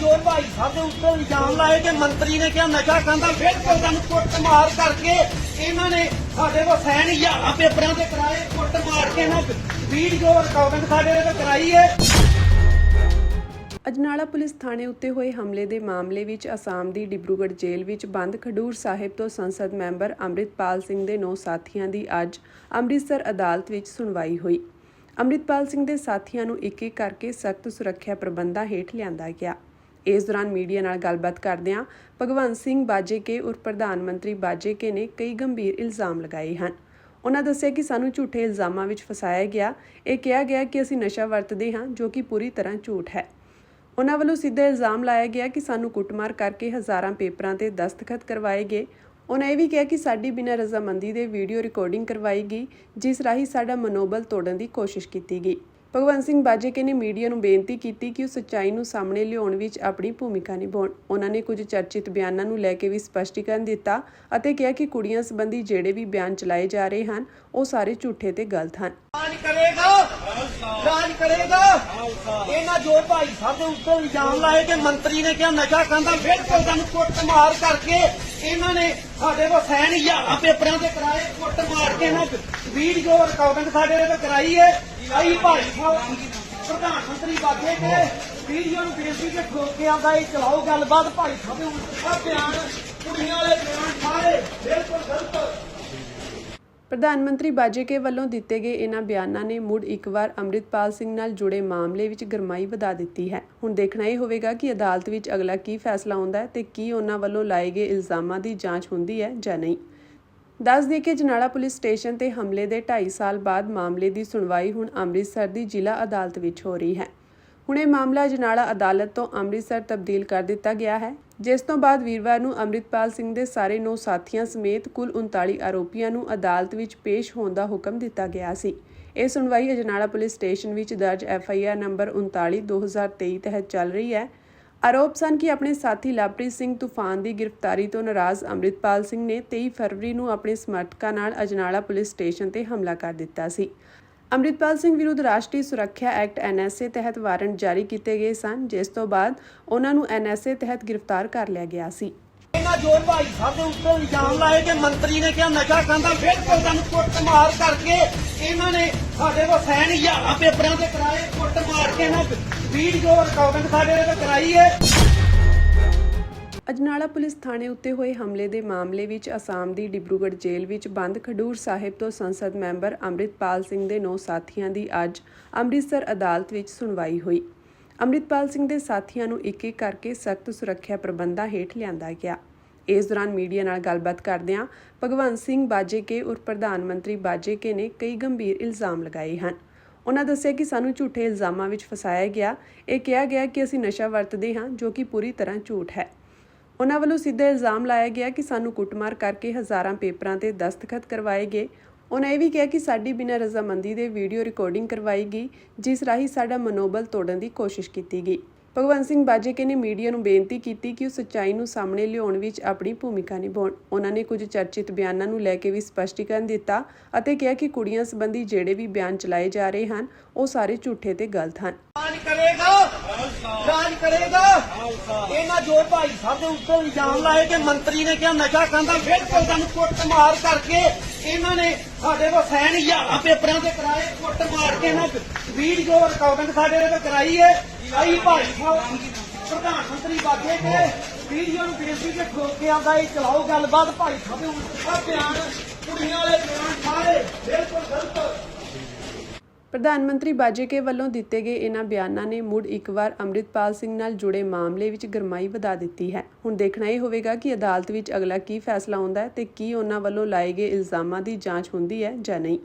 ਜੋ ਭਾਈ ਸਾਹਿਬ ਦੇ ਉੱਤੇ ਇਲਜ਼ਾਮ ਲਾਏ ਕਿ ਮੰਤਰੀ ਨੇ ਕਿਹਾ ਨਸ਼ਾ ਖਾਂਦਾ ਬਿਲਕੁਲ ਤੁਹਾਨੂੰ ਕੁੱਟ ਕਰਕੇ ਇਹਨਾਂ ਨੇ ਸਾਡੇ ਕੋਲ ਸਾਈਨ ਹਜ਼ਾਰਾਂ ਪੇਪਰਾਂ ਤੇ ਕਰਾਏ ਕੁੱਟ ਕੇ ਇਹਨਾਂ ਵੀਡੀਓ ਰਿਕਾਰਡਿੰਗ ਸਾਡੇ ਤੇ ਕਰਾਈ ਹੈ ਅਜਨਾਲਾ ਪੁਲਿਸ ਥਾਣੇ ਉੱਤੇ ਹੋਏ ਹਮਲੇ ਦੇ ਮਾਮਲੇ ਵਿੱਚ ਅਸਾਮ ਦੀ ਡਿਬਰੂਗੜ੍ਹ ਜੇਲ੍ਹ ਵਿੱਚ ਬੰਦ ਖਡੂਰ ਸਾਹਿਬ ਤੋਂ ਸੰਸਦ ਮੈਂਬਰ ਅੰਮ੍ਰਿਤਪਾਲ ਸਿੰਘ ਦੇ ਨੌ ਸਾਥੀਆਂ ਦੀ ਅੱਜ ਅੰਮ੍ਰਿਤਸਰ ਅਦਾਲਤ ਵਿੱਚ ਸੁਣਵਾਈ ਹੋਈ। ਅੰਮ੍ਰਿਤਪਾਲ ਸਿੰਘ ਦੇ ਸਾਥੀਆਂ ਨੂੰ ਇੱਕ ਇੱਕ ਕਰਕੇ ਸਖਤ ਸੁਰੱਖਿਆ ਪ੍ਰਬੰਧਾਂ ਹੇਠ ਲਿਆਂਦਾ ਗਿਆ। ਇਸ ਦੌਰਾਨ ਮੀਡੀਆ ਨਾਲ ਗੱਲਬਾਤ ਕਰਦਿਆਂ ਭਗਵੰਤ ਸਿੰਘ ਬਾਜੇਕੇ ਉਰ ਪ੍ਰਧਾਨ ਮੰਤਰੀ ਬਾਜੇਕੇ ਨੇ ਕਈ ਗੰਭੀਰ ਇਲਜ਼ਾਮ ਲਗਾਏ ਹਨ। ਉਹਨਾਂ ਦੱਸਿਆ ਕਿ ਸਾਨੂੰ ਝੂਠੇ ਇਲਜ਼ਾਮਾਂ ਵਿੱਚ ਫਸਾਇਆ ਗਿਆ। ਇਹ ਕਿਹਾ ਗਿਆ ਕਿ ਅਸੀਂ ਨਸ਼ਾ ਵਰਤਦੇ ਹਾਂ, ਜੋ ਕਿ ਪੂਰੀ ਤਰ੍ਹਾਂ ਝੂਠ ਹੈ। ਉਹਨਾਂ ਵੱਲੋਂ ਸਿੱਧਾ ਇਲਜ਼ਾਮ ਲਾਇਆ ਗਿਆ ਕਿ ਸਾਨੂੰ ਕੁੱਟਮਾਰ ਕਰਕੇ ਹਜ਼ਾਰਾਂ ਪੇਪਰਾਂ ਤੇ ਦਸਤਖਤ ਕਰਵਾਏ ਗਏ। ਉਹਨਾਂ ਇਹ ਵੀ ਕਿਹਾ ਕਿ ਸਾਡੀ ਬਿਨਾਂ ਰਜ਼ਾਮੰਦੀ ਦੇ ਵੀਡੀਓ ਰਿਕਾਰਡਿੰਗ ਕਰਵਾਈ ਗਈ, ਜਿਸ ਰਾਹੀਂ ਸਾਡਾ ਮਨੋਬਲ ਤੋੜਨ ਦੀ ਕੋਸ਼ਿਸ਼ ਕੀਤੀ ਗਈ। ਭਗਵੰਤ ਸਿੰਘ ਬਾਜੇਕੇ ਨੇ ਮੀਡੀਆ ਨੂੰ ਬੇਨਤੀ ਕੀਤੀ ਕਿ ਉਹ ਸੱਚਾਈ ਨੂੰ ਸਾਹਮਣੇ ਲਿਆਉਣ ਵਿੱਚ ਆਪਣੀ ਭੂਮਿਕਾ ਨਿਭਾਉਣ। ਉਹਨਾਂ ਨੇ ਕੁਝ ਚਰਚਿਤ ਬਿਆਨਾਂ ਨੂੰ ਲੈ ਕੇ ਵੀ ਸਪਸ਼ਟੀਕਰਨ ਦਿੱਤਾ ਅਤੇ ਕਿਹਾ ਕਿ ਕੁੜੀਆਂ ਸੰਬੰਧੀ ਜਿਹੜੇ ਵੀ ਬਿਆਨ ਚਲਾਏ ਜਾ ਰਹੇ ਹਨ, ਉਹ ਸਾਰੇ ਝੂਠੇ ਤੇ ਗਲਤ ਹਨ। ਰਾਜ ਕਰੇਗਾ ਰਾਜ ਕਰੇਗਾ। ਇਹਨਾਂ ਜੋ ਭਾਈ ਸਾਹਿਬ ਦੇ ਉੱਤੇ ਇਲਜ਼ਾਮ ਲਾਏ ਕਿ ਮੰਤਰੀ ਨੇ ਕਿਹਾ ਨਸ਼ਾ ਖਾਂਦਾ ਬਿਲਕੁਲ ਤੁਹਾਨੂੰ ਕੁੱਟ ਮਾਰ ਕਰਕੇ ਇਹਨਾਂ ਨੇ ਸਾਡੇ ਕੋਲ ਸੈਨ ਹਜ਼ਾਰਾਂ ਪੇਪਰਾਂ ਤੇ ਕਰਾਏ, ਕੁੱਟ ਮਾਰ ਕੇ ਇਹਨਾਂ ਵੀਡੀਓ ਰਿਕਾਰਡਿੰਗ ਸਾਡੇ ਤੇ ਕਰਾਈ ਹੈ ਆਈ ਭਾਈ ਸਾਹਿਬ, ਪ੍ਰਧਾਨ ਮੰਤਰੀ ਬਾਗੇ ਕੇ ਵੀਡੀਓ ਨੂੰ ਬੇਨਤੀ ਕੇ ਠੋਕ ਕੇ ਆਉਂਦਾ ਇਹ ਚਲਾਓ ਗੱਲਬਾਤ। ਭਾਈ ਸਾਹਿਬ ਦੇ ਬਿਆਨ, ਕੁੜੀਆਂ ਵਾਲੇ ਬਿਆਨ ਸਾਰੇ ਬਿਲਕੁਲ ਗਲਤ। ਪ੍ਰਧਾਨ ਮੰਤਰੀ ਬਾਜੇਕੇ ਵੱਲੋਂ ਦਿੱਤੇ ਗਏ ਇਹਨਾਂ ਬਿਆਨਾਂ ਨੇ ਮੁੜ ਇੱਕ ਵਾਰ ਅੰਮ੍ਰਿਤਪਾਲ ਸਿੰਘ ਨਾਲ ਜੁੜੇ ਮਾਮਲੇ ਵਿੱਚ ਗਰਮਾਈ ਵਧਾ ਦਿੱਤੀ ਹੈ। ਹੁਣ ਦੇਖਣਾ ਇਹ ਹੋਵੇਗਾ ਕਿ ਅਦਾਲਤ ਵਿੱਚ ਅਗਲਾ ਕੀ ਫੈਸਲਾ ਆਉਂਦਾ ਹੈ ਤੇ ਕੀ ਉਹਨਾਂ ਵੱਲੋਂ ਲਾਏ ਗਏ ਇਲਜ਼ਾਮਾਂ ਦੀ ਜਾਂਚ ਹੁੰਦੀ ਹੈ ਜਾਂ ਨਹੀਂ। ਦੱਸ ਦਈਏ ਕਿ ਜਨਾਲਾ ਪੁਲਿਸ ਸਟੇਸ਼ਨ ਤੇ ਹਮਲੇ ਦੇ 2.5 ਸਾਲ ਬਾਅਦ ਮਾਮਲੇ ਦੀ ਸੁਣਵਾਈ ਹੁਣ ਅੰਮ੍ਰਿਤਸਰ ਦੀ ਜ਼ਿਲ੍ਹਾ ਅਦਾਲਤ ਵਿੱਚ ਹੋ ਰਹੀ ਹੈ। ਹੁਣ ਇਹ ਮਾਮਲਾ ਜਨਾਲਾ ਅਦਾਲਤ ਤੋਂ ਅੰਮ੍ਰਿਤਸਰ ਤਬਦੀਲ ਕਰ ਦਿੱਤਾ ਗਿਆ ਹੈ, ਜਿਸ ਤੋਂ ਬਾਅਦ ਵੀਰਵਾਰ ਨੂੰ ਅੰਮ੍ਰਿਤਪਾਲ ਸਿੰਘ ਦੇ ਸਾਰੇ ਨੌ ਸਾਥੀਆਂ ਸਮੇਤ ਕੁੱਲ 39 ਆਰੋਪੀਆਂ ਨੂੰ ਅਦਾਲਤ ਵਿੱਚ ਪੇਸ਼ ਹੋਣ ਦਾ ਹੁਕਮ ਦਿੱਤਾ ਗਿਆ ਸੀ। ਇਹ ਸੁਣਵਾਈ ਅਜਨਾਲਾ ਪੁਲਿਸ ਸਟੇਸ਼ਨ ਵਿੱਚ ਦਰਜ ਐਫ ਆਈ ਆਰ ਨੰਬਰ 39 2023 ਤਹਿਤ ਚੱਲ ਰਹੀ ਹੈ। ਆਰੋਪ ਸਨ ਕਿ ਆਪਣੇ ਸਾਥੀ ਲਵਪ੍ਰੀਤ ਸਿੰਘ ਤੂਫਾਨ ਦੀ ਗ੍ਰਿਫਤਾਰੀ ਤੋਂ ਨਾਰਾਜ਼ ਅੰਮ੍ਰਿਤਪਾਲ ਸਿੰਘ ਨੇ 23 ਫਰਵਰੀ ਨੂੰ ਆਪਣੇ ਸਮਰਥਕਾਂ ਨਾਲ ਅਜਨਾਲਾ ਪੁਲਿਸ ਸਟੇਸ਼ਨ ਤੇ ਹਮਲਾ ਕਰ ਦਿੱਤਾ ਸੀ। ਅੰਮ੍ਰਿਤਪਾਲ ਸਿੰਘ ਵਿਰੁੱਧ ਰਾਸ਼ਟਰੀ ਸੁਰੱਖਿਆ ਐਕਟ ਐਨਐਸਏ ਤਹਿਤ ਵਾਰੰਟ ਜਾਰੀ ਕੀਤੇ ਗਏ ਸਨ, ਜਿਸ ਤੋਂ ਬਾਅਦ ਉਹਨਾਂ ਨੂੰ ਐਨਐਸਏ ਤਹਿਤ ਗ੍ਰਿਫਤਾਰ ਕਰ ਲਿਆ ਗਿਆ ਸੀ। ਇਹਨਾਂ ਜ਼ੋਰ ਭਾਈ ਸਾਹਿਬ ਦੇ ਉੱਤੇ ਇਲਜ਼ਾਮ ਲਾਏ ਕਿ ਮੰਤਰੀ ਨੇ ਕਿਹਾ ਨਸ਼ਾ ਖਾਂਦਾ, ਬਿਲਕੁਲ ਤੁਹਾਨੂੰ ਕੁੱਟ ਕਰਕੇ ਇਹਨਾਂ ਨੇ ਸਾਡੇ ਕੋਲ ਸਾਈਨ ਹਜ਼ਾਰਾਂ ਪੇਪਰਾਂ ਤੇ ਕਰਾਏ ਕੁੱਟ ਕੇ ਇਹਨਾਂ ਵੀਡੀਓ ਰਿਕਾਰਡਿੰਗ ਸਾਡੇ ਤੇ ਕਰਾਈ ਹੈ। ਅਜਨਾਲਾ ਪੁਲਿਸ ਥਾਣੇ ਉੱਤੇ ਹੋਏ ਹਮਲੇ ਦੇ ਮਾਮਲੇ ਵਿੱਚ ਅਸਾਮ ਦੀ ਡਿਬਰੂਗੜ੍ਹ ਜੇਲ੍ਹ ਵਿੱਚ ਬੰਦ ਖਡੂਰ ਸਾਹਿਬ ਤੋਂ ਸੰਸਦ ਮੈਂਬਰ ਅੰਮ੍ਰਿਤਪਾਲ ਸਿੰਘ ਦੇ ਨੌ ਸਾਥੀਆਂ ਦੀ ਅੱਜ ਅੰਮ੍ਰਿਤਸਰ ਅਦਾਲਤ ਵਿੱਚ ਸੁਣਵਾਈ ਹੋਈ। ਅੰਮ੍ਰਿਤਪਾਲ ਸਿੰਘ ਦੇ ਸਾਥੀਆਂ ਨੂੰ ਇੱਕ ਇੱਕ ਕਰਕੇ ਸਖਤ ਸੁਰੱਖਿਆ ਪ੍ਰਬੰਧਾਂ ਹੇਠ ਲਿਆਂਦਾ ਗਿਆ। ਇਸ ਦੌਰਾਨ ਮੀਡੀਆ ਨਾਲ ਗੱਲਬਾਤ ਕਰਦਿਆਂ ਭਗਵੰਤ ਸਿੰਘ ਬਾਜੇਕੇ ਉਰ ਪ੍ਰਧਾਨ ਮੰਤਰੀ ਬਾਜੇਕੇ ਨੇ ਕਈ ਗੰਭੀਰ ਇਲਜ਼ਾਮ ਲਗਾਏ ਹਨ। ਉਹਨਾਂ ਦੱਸਿਆ ਕਿ ਸਾਨੂੰ ਝੂਠੇ ਇਲਜ਼ਾਮਾਂ ਵਿੱਚ ਫਸਾਇਆ ਗਿਆ। ਇਹ ਕਿਹਾ ਗਿਆ ਕਿ ਅਸੀਂ ਨਸ਼ਾ ਵਰਤਦੇ ਹਾਂ, ਜੋ ਕਿ ਪੂਰੀ ਤਰ੍ਹਾਂ ਝੂਠ ਹੈ। ਉਹਨਾਂ ਵੱਲੋਂ ਸਿੱਧਾ ਇਲਜ਼ਾਮ ਲਾਇਆ ਗਿਆ ਕਿ ਸਾਨੂੰ ਕੁੱਟਮਾਰ ਕਰਕੇ ਹਜ਼ਾਰਾਂ ਪੇਪਰਾਂ ਤੇ ਦਸਤਖਤ ਕਰਵਾਏ ਗਏ। ਉਹਨਾਂ ਇਹ ਵੀ ਕਿਹਾ ਕਿ ਸਾਡੀ ਬਿਨਾਂ ਰਜ਼ਾਮੰਦੀ ਦੇ ਵੀਡੀਓ ਰਿਕਾਰਡਿੰਗ ਕਰਵਾਈ ਗਈ, ਜਿਸ ਰਾਹੀਂ ਸਾਡਾ ਮਨੋਬਲ ਤੋੜਨ ਦੀ ਕੋਸ਼ਿਸ਼ ਕੀਤੀ ਗਈ। ਭਗਵੰਤ ਸਿੰਘ ਬਾਜੇਕੇ ਨੇ ਮੀਡੀਆ ਨੂੰ ਬੇਨਤੀ ਕੀਤੀ ਕਿ ਉਹ ਸੱਚਾਈ ਨੂੰ ਸਾਹਮਣੇ ਲਿਆਉਣ ਵਿੱਚ ਆਪਣੀ ਭੂਮਿਕਾ ਨਿਭਾਉਣ। ਉਹਨਾਂ ਨੇ ਕੁਝ ਚਰਚਿਤ ਬਿਆਨਾਂ ਨੂੰ ਲੈ ਕੇ ਵੀ ਸਪਸ਼ਟੀਕਰਨ ਦਿੱਤਾ ਅਤੇ ਕਿਹਾ ਕਿ ਕੁੜੀਆਂ ਸੰਬੰਧੀ ਜਿਹੜੇ ਵੀ ਬਿਆਨ ਚਲਾਏ ਜਾ ਰਹੇ ਹਨ, ਉਹ ਸਾਰੇ ਝੂਠੇ ਤੇ ਗਲਤ ਹਨ। ਕਰੇਗਾ? ਰਾਜ ਕਰੇਗਾ? ਇਹਨਾਂ ਜੋ ਭਾਈ ਸਾਹਿਬ ਦੇ ਉੱਤੇ ਇਲਜ਼ਾਮ ਲਾਏ ਕਿ ਮੰਤਰੀ ਨੇ ਕਿਹਾ ਨਸ਼ਾ ਖਾਂਦਾ ਬਿਲਕੁਲ ਤੁਹਾਨੂੰ ਕੁੱਟ ਮਾਰ ਕਰਕੇ ਇਹਨਾਂ ਨੇ ਸਾਡੇ ਕੋਲ ਸਾਈਨ ਹਜ਼ਾਰਾਂ ਪੇਪਰਾਂ ਤੇ ਕਰਾਏ, ਕੁੱਟ ਮਾਰ ਕੇ ਇਹਨਾਂ ਵੀਡੀਓ ਰਿਕਾਰਡਿੰਗ ਸਾਡੇ ਤੇ ਕਰਾਈ ਹੈ ਆਈ ਭਾਈ ਸਾਹਿਬ, ਪ੍ਰਧਾਨ ਮੰਤਰੀ ਬਾਗੇ ਕੇ ਵੀਡੀਓ ਨੂੰ ਬੇਨਤੀ ਕੇ ਠੋਕ ਕੇ ਆਉਂਦਾ ਇਹ ਚਲਾਓ ਗੱਲਬਾਤ। ਭਾਈ ਸਾਹਿਬ ਦੇ ਬਿਆਨ, ਕੁੜੀਆਂ ਵਾਲੇ ਬਿਆਨ ਸਾਰੇ ਬਿਲਕੁਲ ਗਲਤ ਪ੍ਰਧਾਨ ਮੰਤਰੀ ਬਾਜੇਕੇ ਵੱਲੋਂ ਦਿੱਤੇ ਗਏ ਇਹਨਾਂ ਬਿਆਨਾਂ ਨੇ ਮੁੜ ਇੱਕ ਵਾਰ ਅੰਮ੍ਰਿਤਪਾਲ ਸਿੰਘ ਨਾਲ ਜੁੜੇ ਮਾਮਲੇ ਵਿੱਚ ਗਰਮਾਈ ਵਧਾ ਦਿੱਤੀ ਹੈ। ਹੁਣ ਦੇਖਣਾ ਇਹ ਹੋਵੇਗਾ ਕਿ ਅਦਾਲਤ ਵਿੱਚ ਅਗਲਾ ਕੀ ਫੈਸਲਾ ਆਉਂਦਾ ਹੈ ਤੇ ਕੀ ਉਹਨਾਂ ਵੱਲੋਂ ਲਾਏ ਗਏ ਇਲਜ਼ਾਮਾਂ ਦੀ ਜਾਂਚ ਹੁੰਦੀ ਹੈ ਜਾਂ ਨਹੀਂ।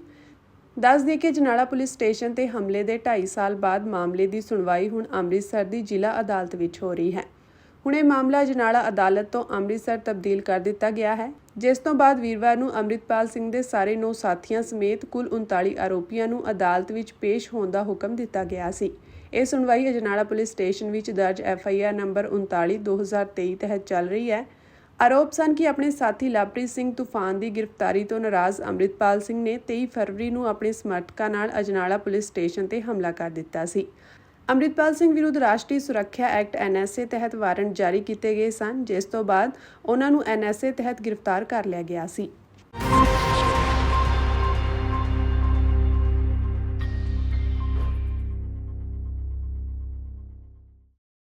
ਦੱਸ ਦਈਏ ਕਿ ਜਨਾਲਾ ਪੁਲਿਸ ਸਟੇਸ਼ਨ ਤੇ ਹਮਲੇ ਦੇ 2.5 ਸਾਲ ਬਾਅਦ ਮਾਮਲੇ ਦੀ ਸੁਣਵਾਈ ਹੁਣ ਅੰਮ੍ਰਿਤਸਰ ਦੀ ਜ਼ਿਲ੍ਹਾ ਅਦਾਲਤ ਵਿੱਚ ਹੋ ਰਹੀ ਹੈ। ਹੁਣ ਇਹ ਮਾਮਲਾ ਜਨਾਲਾ ਅਦਾਲਤ ਤੋਂ ਅੰਮ੍ਰਿਤਸਰ ਤਬਦੀਲ ਕਰ ਦਿੱਤਾ ਗਿਆ ਹੈ। ਜਿਸ ਤੋਂ ਬਾਅਦ ਵੀਰਵਾਰ ਨੂੰ ਅੰਮ੍ਰਿਤਪਾਲ ਸਿੰਘ ਦੇ ਸਾਰੇ ਨੌ ਸਾਥੀਆਂ ਸਮੇਤ ਕੁੱਲ 39 ਆਰੋਪੀਆਂ ਨੂੰ ਅਦਾਲਤ ਵਿੱਚ ਪੇਸ਼ ਹੋਣ ਦਾ ਹੁਕਮ ਦਿੱਤਾ ਗਿਆ ਸੀ। ਇਹ ਸੁਣਵਾਈ ਅਜਨਾਲਾ ਪੁਲਿਸ ਸਟੇਸ਼ਨ ਵਿੱਚ ਦਰਜ ਐਫ ਆਈ ਆਰ ਨੰਬਰ 39 2023 ਤਹਿਤ ਚੱਲ ਰਹੀ ਹੈ। ਆਰੋਪ ਸਨ ਕਿ ਆਪਣੇ ਸਾਥੀ ਲਵਪ੍ਰੀਤ ਸਿੰਘ ਤੂਫਾਨ ਦੀ ਗ੍ਰਿਫਤਾਰੀ ਤੋਂ ਨਾਰਾਜ਼ ਅੰਮ੍ਰਿਤਪਾਲ ਸਿੰਘ ਨੇ 23 ਫਰਵਰੀ ਨੂੰ ਆਪਣੇ ਸਮਰਥਕਾਂ ਨਾਲ ਅਜਨਾਲਾ ਪੁਲਿਸ ਸਟੇਸ਼ਨ ਤੇ ਹਮਲਾ ਕਰ ਦਿੱਤਾ ਸੀ। ਅੰਮ੍ਰਿਤਪਾਲ ਸਿੰਘ ਵਿਰੁੱਧ ਰਾਸ਼ਟਰੀ ਸੁਰੱਖਿਆ ਐਕਟ ਐਨਐਸਏ ਤਹਿਤ ਵਾਰੰਟ ਜਾਰੀ ਕੀਤੇ ਗਏ ਸਨ, ਜਿਸ ਤੋਂ ਬਾਅਦ ਉਹਨਾਂ ਨੂੰ ਐਨਐਸਏ ਤਹਿਤ ਗ੍ਰਿਫਤਾਰ ਕਰ ਲਿਆ ਗਿਆ ਸੀ।